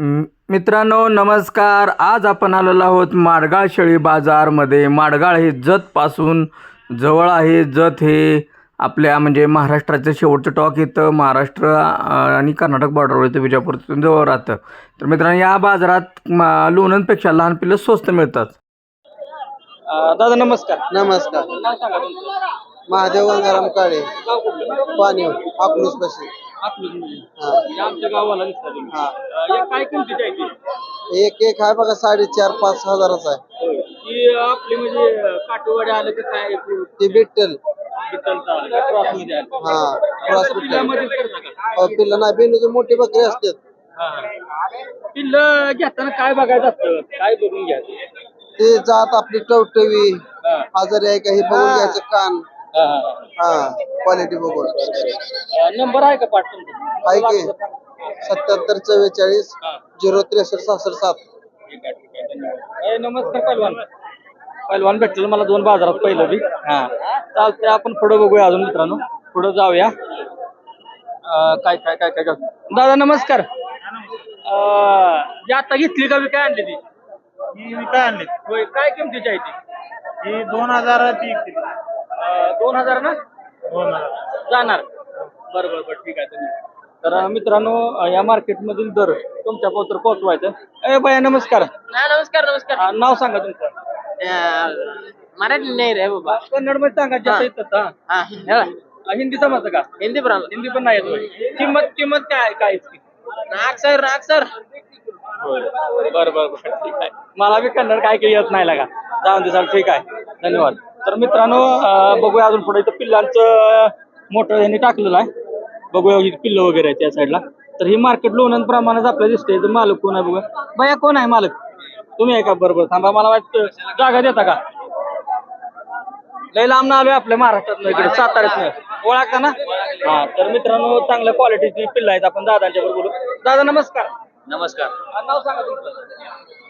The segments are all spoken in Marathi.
मित्रांनो नमस्कार. आज आपण आलेलो आहोत माडगाळ शेळी बाजारमध्ये. माडगाळ हे जतपासून जवळ आहे. जत हे आपल्या म्हणजे महाराष्ट्राचं शेवटचं टॉक येतं महाराष्ट्र आणि कर्नाटक बॉर्डरवर येतं विजापूर तिथून जवळ राहतं. तर मित्रांनो या बाजारात लोणंदपेक्षा लहान पिल्लं स्वस्त मिळतात. दादा नमस्कार. नमस्कार. नाव सांगा तुमचं. महादेव गंगाराम काळे. पाणी अकलूस आपलं. आमच्या गावाला दिसतं तुम्ही. अं, या काय किमतीची आहे ती? एक एक आहे बघा साडेचार पाच हजाराचा आहे. आपली म्हणजे काटोवाडी आलं तर काय? ते बिट्टल. हा पिल्लं नाही बेनूची मोठी बकरी असते. पिल्ल घेताना काय बघायचं असतं? काय बघून घ्यायचं? ते जात आपली टवटवी. आजारी आहे का हे बघून घ्यायचं कान. हा, हा. हा क्वालिटी बघून. अं, नंबर आहे का पाठ तुमचा? आहे की? सत्याहत्तर चव्वेचाळीस हा. झिरो त्रेसष्ट सहासष्ट सात. ठीक आहे, ठीक आहे, धन्यवाद. ए, नमस्कार पैलवान. पैलवान भेटलेलं मला दोन बाजारात पहिलं बी. हा. चालतंय आपण पुढे बघूया अजून मित्रांनो. पुढे जाऊया. अं, काय काय काय काय काय? दादा नमस्कार. अं, जी आता घेतली का मी काय आणली ती? ही काय आणली. होय काय किमतीची आहे ती? ही दोन हजार ती. अं, दोन हजार ना? जाणार. बरं बरं बरं. ठीक आहे धन्यवाद. तर अं, मित्रांनो अं, या मार्केटमधील दर तुमच्या पोतर पोहोचवायचं. ए बाया नमस्कार. हा नमस्कार नमस्कार. अं, नाव सांगा तुमचं. अं, मराठी नाही रे बाबा. कन्नडमध्ये सांगा जास्त येतं हा. हा हे बघ, अं, हिंदी समजतं का? हिंदी पण हिंदी पण नाही येत होय. किंमत किंमत काय आहे काय? नाग सर नाग सर. बरं बरं बरं. ठीक आहे. मला बी कन्नड काय काही येत नाही लागा. जाऊन दे चाल ठीक आहे. धन्यवाद. तर मित्रांनो अं, बघूया अजून पुढे इथं पिल्लांचं मोठं यांनी टाकलेलं आहे. बघूया इथे पिल्लं वगैरे आहे त्या साईडला तर ही मार्केट लोणांप्रमाणेच आपल्याला दिसतंय. तर मालक कोण आहे बघा बया कोण आहे मालक? तुम्ही आहे का? बरोबर थांबा मला वाटतं जागा देता का? लय लांब आलोय आपल्या महाराष्ट्रात इकडे साताऱ्यात ओळखता ना? हा तर मित्रांनो चांगल्या क्वालिटीची पिल्लं आहेत आपण दादांच्या बरोबर बोलू. दादा नमस्कार. नमस्कार. नाव सांगा तुमचं.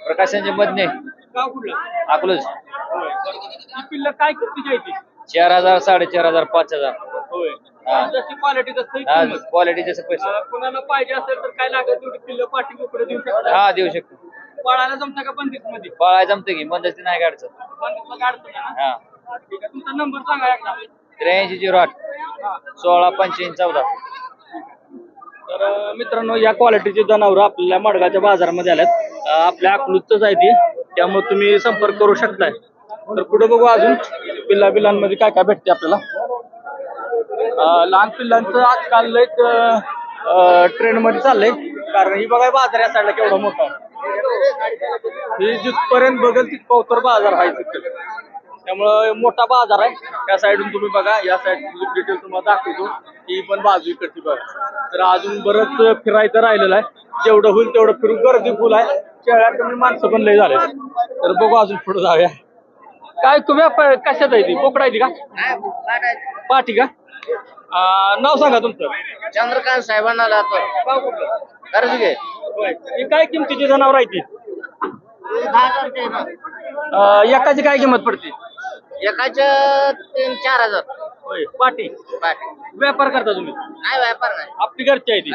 प्रकाशांचे मधने गाव कुठलं? अकलूज. होय. ही पिल्लं काय किमतीची आहे ती चार हजार साडेचार हजार पाच हजार. होय. हा. जशी क्वालिटी तसं. क्वालिटी जसं पैसे. कुणाला पाहिजे असेल तर काय लागेल तेवढी पिल्लं पाठी कुकडे देऊ शकता. हा देऊ शकतो. बाळाला जमता का बंदिसमध्ये बाळा जमतं की मध्यस्थी नाही काढचं बंदिसला काढतो ना? हा. ठीक आहे तुमचा नंबर सांगा एकदा. त्र्याऐंशी झिरो आठ हा. सोळा पंच्याऐंशी चौदा. तर अं, मित्रांनो या क्वालिटीचे जनावर आपल्या मडगाच्या बाजारामध्ये आल्यात अं, आपल्या अकलूजच आहे ती. त्यामुळे तुम्ही संपर्क करू शकताय. तर पुढे बघू अजून पिल्ला बिलांमध्ये काय काय भेटते आपल्याला. लहान पिल्लांचं आजकाल लय ट्रेंडमध्ये चाललंय. कारण ही बघा बाजार या साईडला केवढा मोठा ही जिथपर्यंत बघल तिथपावतर बाजार आहे तिथे. त्यामुळं मोठा बाजार आहे. त्या साईडून तुम्ही बघा या साईड डिटेल तुम्हाला दाखवतो. ही पण बाजू इकडची बघा. तर अजून बरंच फिरायचं राहिलेलं आहे. जेवढं होईल तेवढं फिरू गर्दी फुल आहे. शेळ्या कमी माणसं पण लय झाले तर बघू अजून पुढे जाऊया. काय तुम्ही कशात आहे ती? बोकडा आहे ती का? पाठी का? नाव सांगा तुमचं. चंद्रकांत साहेबांना काय किमतीची जनावर आहे ती? एकाची काय किंमत पडते? एकाच्या तीन चार हजार. पाठी? पाठ. व्यापार करता तुम्ही? नाही व्यापार नाही. आपली घरची आहे ती.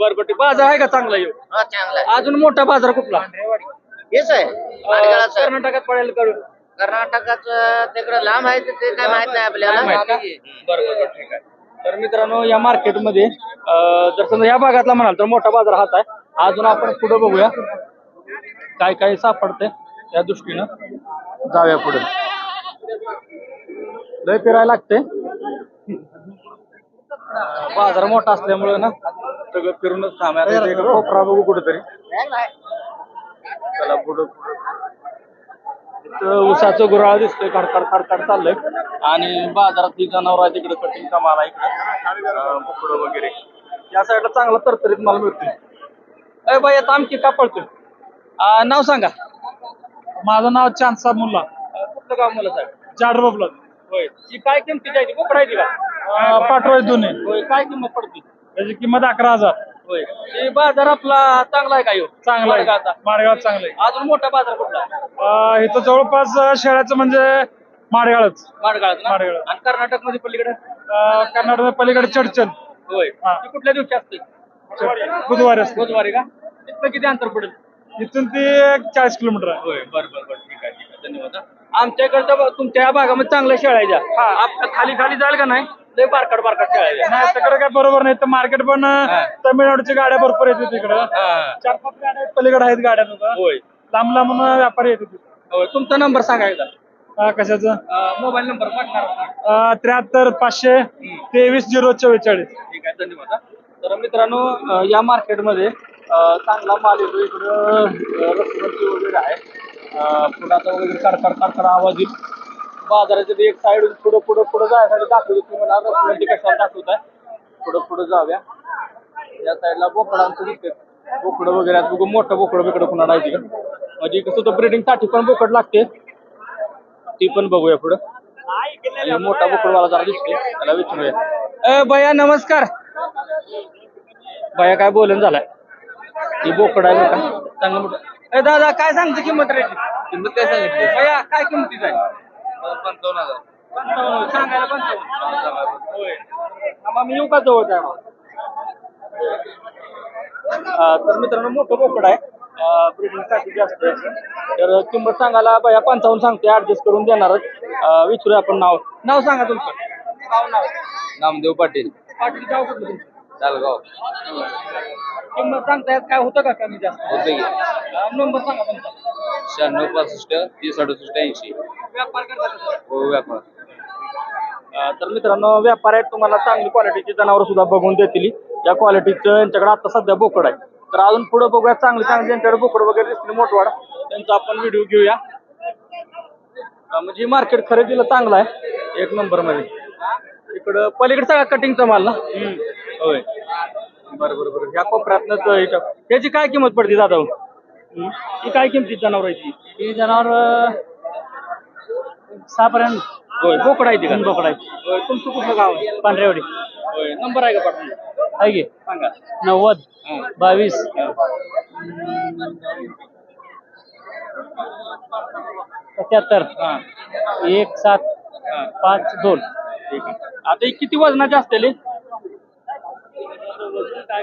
बरं बरं. ते बाजार आहे का चांगला येऊ? हो चांगला आहे. अजून मोठा बाजार कुठला? हेच आहे. अं, माडगाळाचं आहे. कर्नाटकात पडायला करू कर्नाटकात तिकडे लांब आहे ते- ते काय माहीत नाही आपल्याला. काय माहीत का? बरं बरं बरं, ठीक आहे. तर मित्रांनो या मार्केटमध्ये अं, जर समजा या भागातला म्हणाल तर मोठा बाजार हाच आहे. अजून आपण पुढे बघूया. काय काय सापडतंय त्या दृष्टीनं. जाऊया पुढे. लय फिरायला लागते बाजार मोठा असल्यामुळे ना. सगळं फिरूनच काम आहे. आता कोपरा बघू कुठेतरी. चला पुढं. इथं उसाचं गुराळ दिसतोय. खडखड खडखड चाललंय. आणि बाजारात ही जनावर आहे तिकडे कटिंग कमाला इकडे. बोकडं वगैरे. या साईडला चांगला तरतरीत माल मिळतोय. अय बाई आता आमची का पळतोय? नाव सांगा. माझं नाव चांदसा मुल्ला. अं, कुठलं गाव मला साहेब? चार बबला होय. ही काय किमतीची आहे ती? बोकडा आहे ती का पाठवाय दोन्ही होय काय किंमत पडते? त्याची किंमत अकरा हजार. होय. हे बाजार आपला चांगला आहे का ह्यो? चांगला आहे. चांगलं आहे. अजून मोठा बाजार कुठला? अं, इथं जवळपास शेळ्याचं म्हणजे माडगाळच माडगाळात ना? माडगाळ. आणि कर्नाटकमध्ये पलीकडे कर्नाटक पलीकडे चडचण होय. हा. ती कुठल्या दिवशी असते? बुधवारी असते. बुधवारी का? तिथनं किती अंतर पडेल? इथून ते एक चाळीस किलोमीटर आहे. होय बर बर बर. ठीक आहे ठीक आहे. धन्यवाद हा. आमच्या इकडच्या बा- तुमच्या या भागामध्ये चांगल्या शेळ्या आहेत त्या. आप- खाली खाली जाल का नाही लय बारकड शेळ्या आहेत त्या. नाही तिकडे काय बरोबर नाही तर मार्केट पण. तमिळनाडूच्या गाड्या भरपूर येते तिकडं हा. चार पाच गाड्या आहेत, पलीकडे आहेत गाड्या. होय लांब लांबून व्यापारी येते. होय तुमचा नंबर सांगा एकदा हा, कशाचं मोबाईल नंबर त्र्याहत्तर पाचशे तेवीस झिरो चव्वेचाळीस ठीक आहे धन्यवाद हा. तर मित्रांनो अं, या मार्केटमध्ये अं, चांगला माल येतो इकडं अं, रसवंती वगैरे आहे पुण्याचा वगैरे कडकड कडकड आवाज येईल. बाजाराच्या एक साईड पुढं पुढं पुढं जायसाठी दाखवतो तुम्हाला रसवंती कशाला दाखवताय? पुढं पुढं जाऊया. या साईडला बोकडांचं दिसते बोकडं वगैरे आहेत. बघू मोठं बोकडं बिकडं पुन्हा आहे तिकडं. म्हणजे कसं तर ब्रिडिंगसाठी पण बोकड लागते. ती पण बघूया पुढं. मोठा बोकडवाला जरा दिसते त्याला विचारूया. ए भैया नमस्कार. भैया काय बोलून झालाय? ही बोकड आहे चांगलं मोठं. ए दादा काय सांगते किंमत रे? किंमत काय सांगितली? भैया काय किंमतीच आहे? पंचावन्न हजार. पंचावन्न सांगायला पंचावन्न. होय. आम्हा मी येऊ का जवळ काय तर मित्रांनो मोठं बोकड आहे. ब्रिडिंगसाठी जास्त आहे. तर किंमत सांगायला भैया पंचावन्न सांगते ऍडजस्ट करून देणारच. अं, विचारूया आपण नाव. नाव सांगा तुमचं. नाव नाव नामदेव पाटील. पाटील गाव कुठलं तुमचं? चालगाव किंमत सांगतायत काय होतं का कमी जास्त? होते की. अं, नंबर सांगा तुमचा. शहाण्णव पासष्ट तीस अडुसष्ट ऐंशी. व्यापार करता हो व्यापार. अं, तर मित्रांनो व्यापार आहेत तुम्हाला चांगली क्वालिटीची जनावर सुद्धा बघून देतील या क्वालिटीचं यांच्याकडे आता सध्या बोकड आहे. तर अजून पुढे बघूया चांगली चांगली ज्यांच्याकडे बोकड वगैरे दिसली मोठवाड त्यांचा आपण व्हिडिओ घेऊया. अं, म्हणजे मार्केट खरेदीला चांगलं आहे एक नंबरमध्ये. इकडं पलीकडे सगळा कटिंगचा माल ना? होय. बरं बरं बरं. ह्या कोपऱ्यातनंच इथं. त्याची काय किंमत पडते दादा? हं? ही काय किंमती जनावरांची ही जनावर सहापर्यंत होय बोकड आहे ती का? बोकड आहे. होय तुमचं कुठलं गाव आहे? पांढरेवाडी. होय नंबर आहे का पाठवून? आहे की? सांगा. नव्वद बावीस. सत्याहत्तर. एक सात पाच दोन. ठीक आहे. आता ही किती वजनाची असतेली?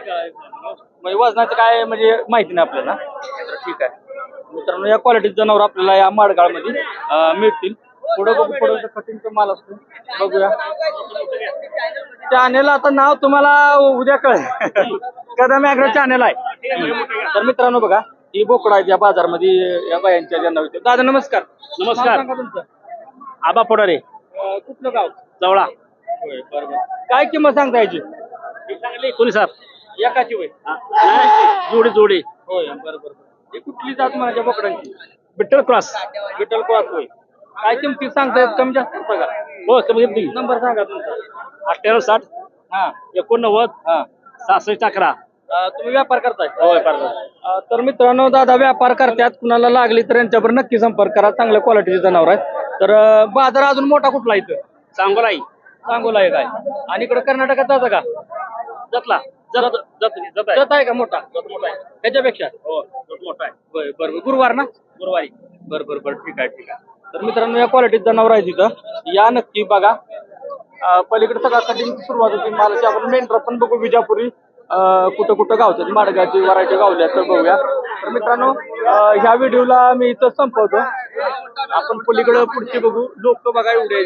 म्हणजे वजनाचं काय म्हणजे माहिती नाही आपल्याला. तर ठीक आहे. मित्रांनो या क्वालिटीचे जनावर आपल्याला या माडगाळमध्ये अं, मिळतील. पुढं बघू पुढं कटिंगचा माल असतो. बघूया. चॅनेल आता नाव तुम्हाला उद्या कळेल. कदम ॲग्रो चॅनेल आहे. तर मित्रांनो बघा ही बोकडा आहेत या बाजारमध्ये या बायांच्या ज्यांना विचार दादा नमस्कार. नमस्कार. सांगा तुमचं. आबा पोडारे. कुठलं गाव? जवळा. काय किंमत सांगता याची? एकोणीस हजार एकाची होय. जोडी जोडी. होय बरोबर. ही कुठली जात माझ्या बोकडांची? बिट्टल क्रॉस बिट्टल क्रॉस होय. काय किमती सांगतायत कमी जास्त का? हो कमी किमती. नंबर सांगा तुमचा. अठ्ठ्याण्णव साठ. हा. एकोणनव्वद. हा. सहासष्ट अकरा. तुम्ही व्यापार करताय? हो व्यापार तर मित्रांनो दादा व्यापार करतात. कुणाला लागली तर यांच्यावर नक्की संपर्क करा. चांगल्या क्वालिटीचे जनावर आहेत. तर बाजार अजून मोठा कुठला इथं? सांगोला सांगोला आहे काय? आणि इकडे कर्नाटकात जातं का? जतला. जत जत जत जत आहे. का मोठा? जत मोठा आहे. त्याच्यापेक्षा? हो जत मोठा आहे. बरं बरं. गुरुवार ना? गुरुवारी. बरं बरं बरं. ठीक आहे ठीक आहे. तर मित्रांनो या क्वालिटीत जनावर आहे तिथं. या नक्की बघा. पलीकडे सगळा कटिंग सुरुवात होती. मालाची आपण मेंढर पण बघू. विजापुरी कुठं कुठं गावतात माडगाची वरायटी गावल्या तर बघूया. तर मित्रांनो ह्या व्हिडिओला मी इथं संपवतो. आपण पलीकडं पुढची बघू. लोक बघा एवढे.